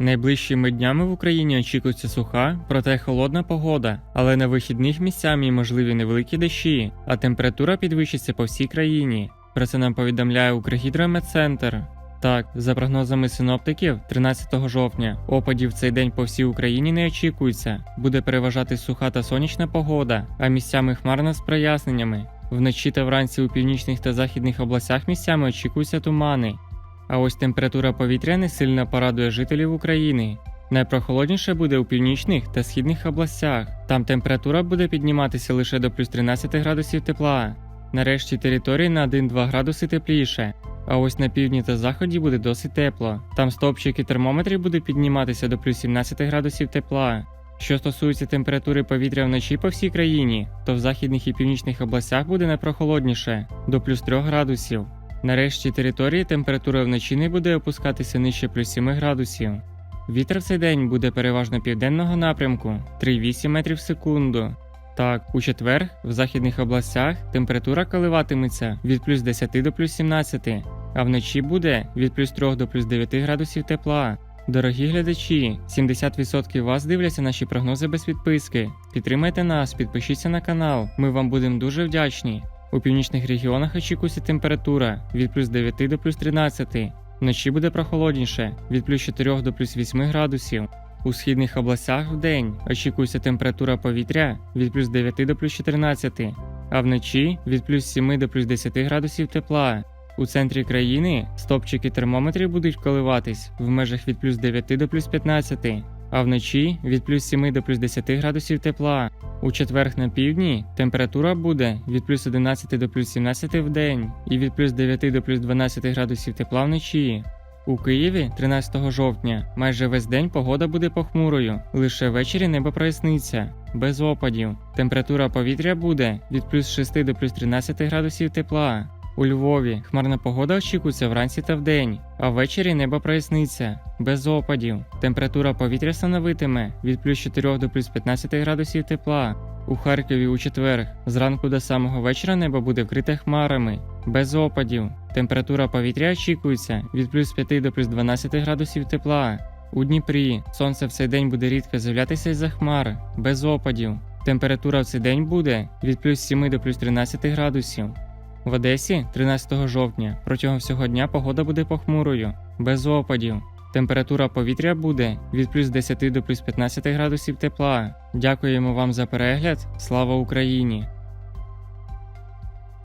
Найближчими днями в Україні очікується суха, проте холодна погода, але на вихідних місцями можливі невеликі дощі, а температура підвищиться по всій країні. Про це нам повідомляє Укргідрометцентр. Так, за прогнозами синоптиків, 13 жовтня опадів цей день по всій Україні не очікується. Буде переважати суха та сонячна погода, а місцями хмарна з проясненнями. Вночі та вранці у північних та західних областях місцями очікуються тумани. А ось температура повітря не сильно порадує жителів України. Найпрохолодніше буде у північних та східних областях. Там температура буде підніматися лише до плюс 13 градусів тепла. Нарешті території на 1-2 градуси тепліше. А ось на півдні та заході буде досить тепло. Там стовпчики термометрів будуть підніматися до плюс 17 градусів тепла. Що стосується температури повітря вночі по всій країні, то в західних і північних областях буде найпрохолодніше до плюс 3 градусів. Нарешті території температура вночі не буде опускатися нижче плюс 7 градусів. Вітер в цей день буде переважно південного напрямку 3,8 метрів в секунду. Так, у четвер в західних областях температура коливатиметься від плюс 10 до плюс 17, а вночі буде від плюс 3 до плюс 9 градусів тепла. Дорогі глядачі, 70% вас дивляться наші прогнози без підписки. Підтримайте нас, підпишіться на канал, ми вам будемо дуже вдячні. У північних регіонах очікується температура від плюс 9 до плюс 13. Вночі буде прохолодніше від плюс 4 до плюс 8 градусів. У східних областях в день очікується температура повітря від плюс 9 до плюс 14, а вночі від плюс 7 до плюс 10 градусів тепла. У центрі країни стопчики термометрів будуть коливатись в межах від плюс 9 до плюс 15, а вночі від плюс 7 до плюс 10 градусів тепла. У четверг на півдні температура буде від плюс 11 до плюс 17 в день і від плюс 9 до плюс 12 градусів тепла вночі. У Києві 13 жовтня майже весь день погода буде похмурою, лише ввечері небо проясниться, без опадів. Температура повітря буде від плюс 6 до плюс 13 градусів тепла. У Львові хмарна погода очікується вранці та вдень, а ввечері небо проясниться, без опадів. Температура повітря становитиме від плюс 4 до плюс 15 градусів тепла. У Харкові у четвер зранку до самого вечора небо буде вкрите хмарами, без опадів. Температура повітря очікується від плюс 5 до плюс 12 градусів тепла. У Дніпрі сонце в цей день буде рідко з'являтися із-за хмар, без опадів. Температура в цей день буде від плюс 7 до плюс 13 градусів. В Одесі 13 жовтня протягом всього дня погода буде похмурою, без опадів. Температура повітря буде від плюс 10 до плюс 15 градусів тепла. Дякуємо вам за перегляд. Слава Україні!